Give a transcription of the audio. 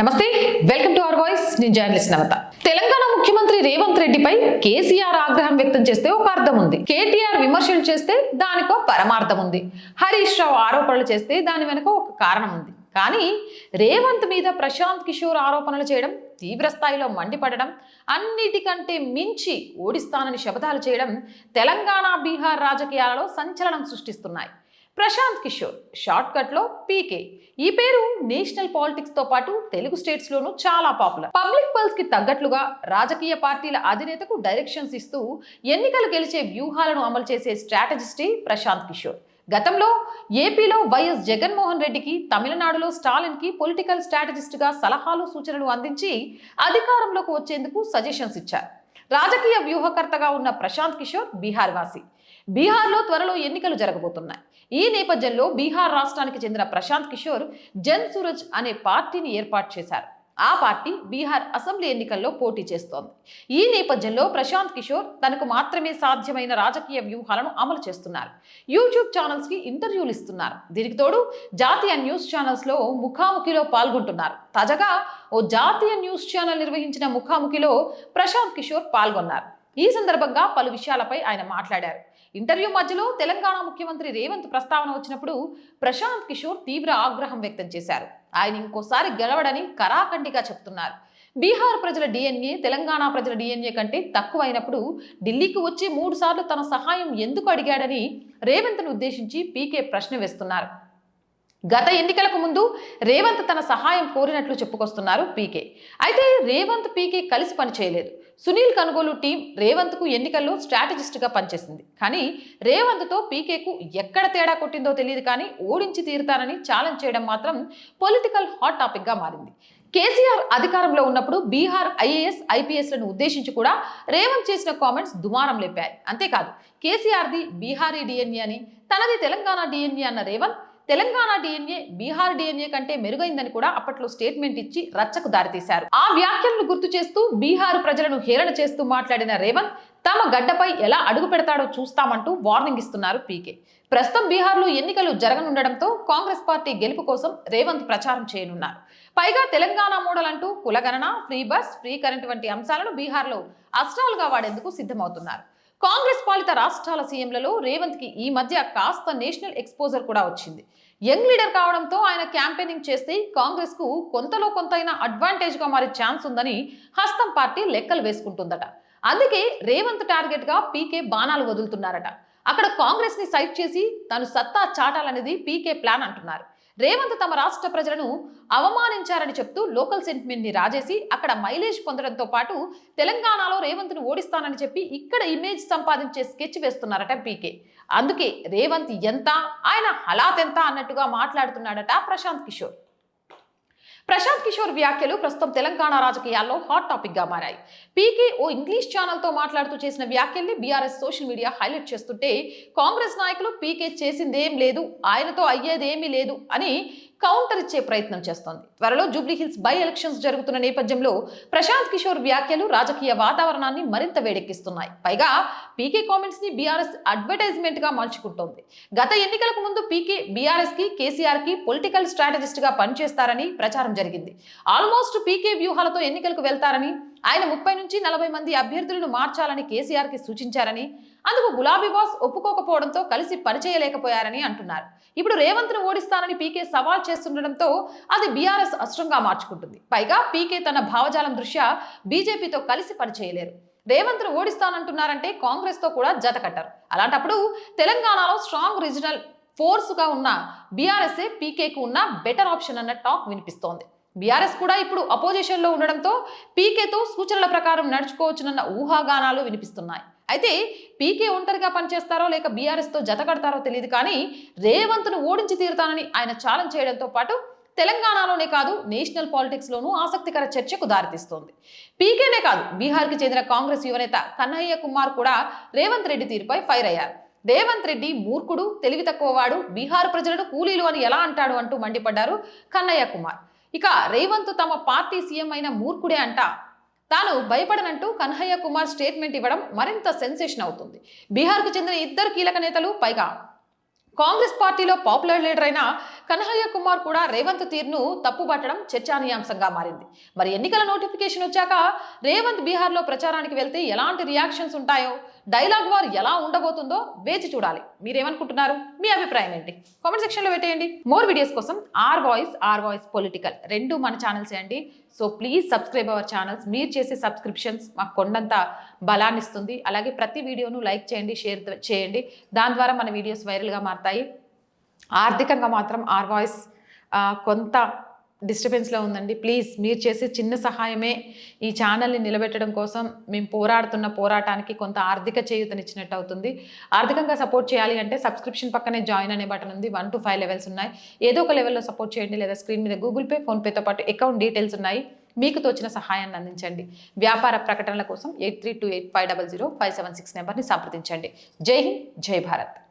నమస్తే welcome to our voice. నేను journalist నవత. తెలంగాణ ముఖ్యమంత్రి రేవంత్ రెడ్డిపై కేసీఆర్ ఆగ్రహం వ్యక్తం చేస్తే ఒక అర్థం ఉంది. కేటీఆర్ విమర్శలు చేస్తే దానికో పరమార్థం ఉంది. హరీష్ రావు ఆరోపణలు చేస్తే దాని వెనుక ఒక కారణం ఉంది. కానీ రేవంత్ మీద ప్రశాంత్ కిషోర్ ఆరోపణలు చేయడం తీవ్ర స్థాయిలో మండిపడడం అన్నిటికంటే మించి ఓడిస్తానని శపథాలు చేయడం తెలంగాణ బీహార్ రాజకీయాలలో సంచలనం సృష్టిస్తున్నాయి. ప్రశాంత్ కిషోర్ షార్ట్ కట్లో పీకే. ఈ పేరు నేషనల్ పాలిటిక్స్తో పాటు తెలుగు స్టేట్స్ లోనూ చాలా పాపులర్. పబ్లిక్ పల్స్కి తగ్గట్లుగా రాజకీయ పార్టీల అధినేతకు డైరెక్షన్స్ ఇస్తూ ఎన్నికలు గెలిచే వ్యూహాలను అమలు చేసే స్ట్రాటజిస్టే ప్రశాంత్ కిషోర్. గతంలో ఏపీలో వైఎస్ జగన్మోహన్ రెడ్డికి తమిళనాడులో స్టాలిన్కి పొలిటికల్ స్ట్రాటజిస్ట్గా సలహాలు సూచనలు అందించి అధికారంలోకి వచ్చేందుకు సజెషన్స్ ఇచ్చారు. రాజకీయ వ్యూహకర్తగా ఉన్న ప్రశాంత్ కిషోర్ బీహార్ వాసి. బీహార్లో త్వరలో ఎన్నికలు జరగబోతున్నాయి. ఈ నేపథ్యంలో బీహార్ రాష్ట్రానికి చెందిన ప్రశాంత్ కిషోర్ జన్ సూరజ్ అనే పార్టీని ఏర్పాటు చేశారు. ఆ పార్టీ బీహార్ అసెంబ్లీ ఎన్నికల్లో పోటీ చేస్తోంది. ఈ నేపథ్యంలో ప్రశాంత్ కిషోర్ తనకు మాత్రమే సాధ్యమైన రాజకీయ వ్యూహాలను అమలు చేస్తున్నారు. యూట్యూబ్ ఛానల్స్కి ఇంటర్వ్యూలు ఇస్తున్నారు. దీనికి తోడు జాతీయ న్యూస్ ఛానల్స్లో ముఖాముఖిలో పాల్గొంటున్నారు. తాజాగా ఓ జాతీయ న్యూస్ ఛానల్ నిర్వహించిన ముఖాముఖిలో ప్రశాంత్ కిషోర్ పాల్గొన్నారు. ఈ సందర్భంగా పలు విషయాలపై ఆయన మాట్లాడారు. ఇంటర్వ్యూ మధ్యలో తెలంగాణ ముఖ్యమంత్రి రేవంత్ ప్రస్తావన వచ్చినప్పుడు ప్రశాంత్ కిషోర్ తీవ్ర ఆగ్రహం వ్యక్తం చేశారు. ఆయన ఇంకోసారి గెలవడని కరాఖండిగా చెప్తున్నారు. బీహార్ ప్రజల డిఎన్ఏ తెలంగాణ ప్రజల డిఎన్ఏ కంటే తక్కువైనప్పుడు ఢిల్లీకి వచ్చి మూడు సార్లు తన సహాయం ఎందుకు అడిగాడని రేవంత్ను ఉద్దేశించి పీకే ప్రశ్న వేస్తున్నారు. గత ఎన్నికలకు ముందు రేవంత్ తన సహాయం కోరినట్లు చెప్పుకొస్తున్నారు పీకే. అయితే రేవంత్ పీకే కలిసి పనిచేయలేదు సునీల్ కనుగోలు టీం రేవంత్కు ఎన్నికల్లో స్ట్రాటజిస్ట్గా పనిచేసింది. కానీ రేవంత్తో పీకేకు ఎక్కడ తేడా కొట్టిందో తెలియదు కానీ ఓడించి తీరుతానని ఛాలెంజ్ చేయడం మాత్రం పొలిటికల్ హాట్ టాపిక్గా మారింది. కేసీఆర్ అధికారంలో ఉన్నప్పుడు బీహార్ ఐఏఎస్ ఐపీఎస్లను ఉద్దేశించి కూడా రేవంత్ చేసిన కామెంట్స్ దుమారం లేపాయి. అంతేకాదు కేసీఆర్ది బీహారీ డిఎన్ఏ అని తనది తెలంగాణ డిఎన్ఏ అన్న రేవంత్ తెలంగాణ డిఎన్ఏ బీహార్ డిఎన్ఏ కంటే మెరుగైందని కూడా అప్పట్లో స్టేట్మెంట్ ఇచ్చి రచ్చకు దారితీశారు. ఆ వ్యాఖ్యలను గుర్తు చేస్తూ బీహార్ ప్రజలను హేళన చేస్తూ మాట్లాడిన రేవంత్ తమ గడ్డపై ఎలా అడుగు పెడతాడో చూస్తామంటూ వార్నింగ్ ఇస్తున్నారు పీకే. ప్రస్తుతం బీహార్లో ఎన్నికలు జరగనుండడంతో కాంగ్రెస్ పార్టీ గెలుపు కోసం రేవంత్ ప్రచారం చేయనున్నారు. పైగా తెలంగాణ మోడల్ అంటూ కులగణన ఫ్రీ బస్ ఫ్రీ కరెంట్ వంటి అంశాలను బీహార్లో అస్త్రాలుగా వాడేందుకు సిద్ధమవుతున్నారు. కాంగ్రెస్ పాలిత రాష్ట్రాల సీఎంలలో రేవంత్కి ఈ మధ్య కాస్త నేషనల్ ఎక్స్పోజర్ కూడా వచ్చింది. యంగ్ లీడర్ కావడంతో ఆయన క్యాంపెయినింగ్ చేస్తే కాంగ్రెస్కు కొంతలో కొంతైనా అడ్వాంటేజ్గా మారే ఛాన్స్ ఉందని హస్తం పార్టీ లెక్కలు వేసుకుంటుందట. అందుకే రేవంత్ టార్గెట్గా పీకే బాణాలు వదులుతున్నారట. అక్కడ కాంగ్రెస్ని సైట్ చేసి తను సత్తా చాటాలనేది పీకే ప్లాన్ అంటున్నారు. రేవంత్ తమ రాష్ట్ర ప్రజలను అవమానించారని చెప్తూ లోకల్ సెంటిమెంట్ని రాజేసి అక్కడ మైలేజ్ పొందడంతో పాటు తెలంగాణలో రేవంత్ను ఓడిస్తానని చెప్పి ఇక్కడ ఇమేజ్ సంపాదించే స్కెచ్ వేస్తున్నారట పీకే. అందుకే రేవంత్ ఎంత ఆయన హలాత్ ఎంత అన్నట్టుగా మాట్లాడుతున్నాడట ప్రశాంత్ కిషోర్. ప్రశాంత్ కిషోర్ వ్యాఖ్యలు ప్రస్తుతం తెలంగాణ రాజకీయాల్లో హాట్ టాపిక్గా మారాయి. పీకే ఓ ఇంగ్లీష్ ఛానల్తో మాట్లాడుతూ చేసిన వ్యాఖ్యల్ని బీఆర్ఎస్ సోషల్ మీడియా హైలైట్ చేస్తుంటే కాంగ్రెస్ నాయకులు పీకే చేసిందేం లేదు ఆయనతో అయ్యేదేమీ లేదు అని కౌంటర్ ఇచ్చే ప్రయత్నం చేస్తోంది. త్వరలో జూబ్లీహిల్స్ బై ఎలక్షన్స్ జరుగుతున్న నేపథ్యంలో ప్రశాంత్ కిషోర్ వ్యాఖ్యలు రాజకీయ వాతావరణాన్ని మరింత వేడెక్కిస్తున్నాయి. పైగా పీకే కామెంట్స్ని బీఆర్ఎస్ అడ్వర్టైజ్మెంట్గా మార్చుకుంటోంది. గత ఎన్నికలకు ముందు పీకే బీఆర్ఎస్కి కేసీఆర్కి పొలిటికల్ స్ట్రాటజిస్ట్గా పనిచేస్తారని ప్రచారం జరిగింది. ఆల్మోస్ట్ పీకే వ్యూహాలతో ఎన్నికలకు వెళ్తారని ఆయన ముప్పై నుంచి నలభై మంది అభ్యర్థులను మార్చాలని కేసీఆర్కి సూచించారని అందుకు గులాబీ బాస్ ఒప్పుకోకపోవడంతో కలిసి పనిచేయలేకపోయారని అంటున్నారు. ఇప్పుడు రేవంత్ను ఓడిస్తానని పీకే సవాల్ చేస్తుండటంతో అది బీఆర్ఎస్ అస్త్రంగా మార్చుకుంటుంది. పైగా పీకే తన భావజాలం దృష్ట్యా బీజేపీతో కలిసి పనిచేయలేరు. రేవంత్ను ఓడిస్తానంటున్నారంటే కాంగ్రెస్తో కూడా జత కట్టారు. అలాంటప్పుడు తెలంగాణలో స్ట్రాంగ్ రీజనల్ ఫోర్స్గా ఉన్న బీఆర్ఎస్ఏ పీకేకు ఉన్న బెటర్ ఆప్షన్ అన్న టాక్ వినిపిస్తోంది. బీఆర్ఎస్ కూడా ఇప్పుడు అపోజిషన్లో ఉండడంతో పీకేతో సూచనల ప్రకారం నడుచుకోవచ్చునన్న ఊహాగానాలు వినిపిస్తున్నాయి. అయితే పీకే ఒంటరిగా పనిచేస్తారో లేక బీఆర్ఎస్తో జత కడతారో తెలియదు కానీ రేవంత్ను ఓడించి తీరుతానని ఆయన ఛాలెంజ్ చేయడంతో పాటు తెలంగాణలోనే కాదు నేషనల్ పాలిటిక్స్లోనూ ఆసక్తికర చర్చకు దారితీస్తోంది. పీకేనే కాదు బీహార్కి చెందిన కాంగ్రెస్ యువనేత కన్నయ్య కుమార్ కూడా రేవంత్ రెడ్డి తీరుపై ఫైర్ అయ్యారు. రేవంత్ రెడ్డి మూర్ఖుడు తెలివి తక్కువవాడు బీహార్ ప్రజలను కూలీలు అని ఎలా అంటాడు అంటూ మండిపడ్డారు కన్నయ్య కుమార్. ఇక రేవంత్ తమ పార్టీ సీఎం అయిన మూర్ఖుడే అంట. తాను భయపడనంటూ కన్హయ్య కుమార్ స్టేట్మెంట్ ఇవ్వడం మరింత సెన్సేషన్ అవుతుంది. బీహార్కు చెందిన ఇద్దరు కీలక నేతలు పైగా. కాంగ్రెస్ పార్టీలో పాపులర్ లీడర్ అయిన కన్హయ్య కుమార్ కూడా రేవంత్ తీరును తప్పుబట్టడం చర్చానీయాంశంగా మారింది. మరి ఎన్నికల నోటిఫికేషన్ వచ్చాక రేవంత్ బీహార్లో ప్రచారానికి వెళ్తే ఎలాంటి రియాక్షన్స్ ఉంటాయో డైలాగ్ వార్ ఎలా ఉండబోతుందో వేచి చూడాలి. మీరేమనుకుంటున్నారు? మీ అభిప్రాయం ఏంటి? కామెంట్ సెక్షన్లో పెట్టేయండి. మోర్ వీడియోస్ కోసం our voice our voice political రెండు మన ఛానల్స్ అండి. So please subscribe our channels. మీరు చేసే సబ్స్క్రిప్షన్స్ మాకు కొండంత బలాన్ని ఇస్తుంది అలాగే ప్రతి వీడియోను లైక్ చేయండి షేర్ చేయండి. దాని ద్వారా మన వీడియోస్ వైరల్గా మారుతాయి. ఆర్థికంగా మాత్రం ఆర్ వాయిస్ కొంత డిస్టర్బెన్స్లో ఉందండి. ప్లీజ్ మీరు చేసే చిన్న సహాయమే ఈ ఛానల్ని నిలబెట్టడం కోసం మేము పోరాడుతున్న పోరాటానికి కొంత ఆర్థిక చేయూతనిచ్చినట్టు అవుతుంది. ఆర్థికంగా సపోర్ట్ చేయాలి అంటే సబ్స్క్రిప్షన్ పక్కనే జాయిన్ అనే బటన్ ఉంది. వన్ టు ఫైవ్ లెవెల్స్ ఉన్నాయి. ఏదో ఒక లెవెల్లో సపోర్ట్ చేయండి. లేదా స్క్రీన్ మీద గూగుల్ పే ఫోన్పేతో పాటు అకౌంట్ డీటెయిల్స్ ఉన్నాయి. మీకు తోచిన సహాయాన్ని అందించండి. వ్యాపార ప్రకటనల కోసం eight three two eight five double zero five seven six నెంబర్ని సంప్రదించండి. జై హింద్ జై భారత్.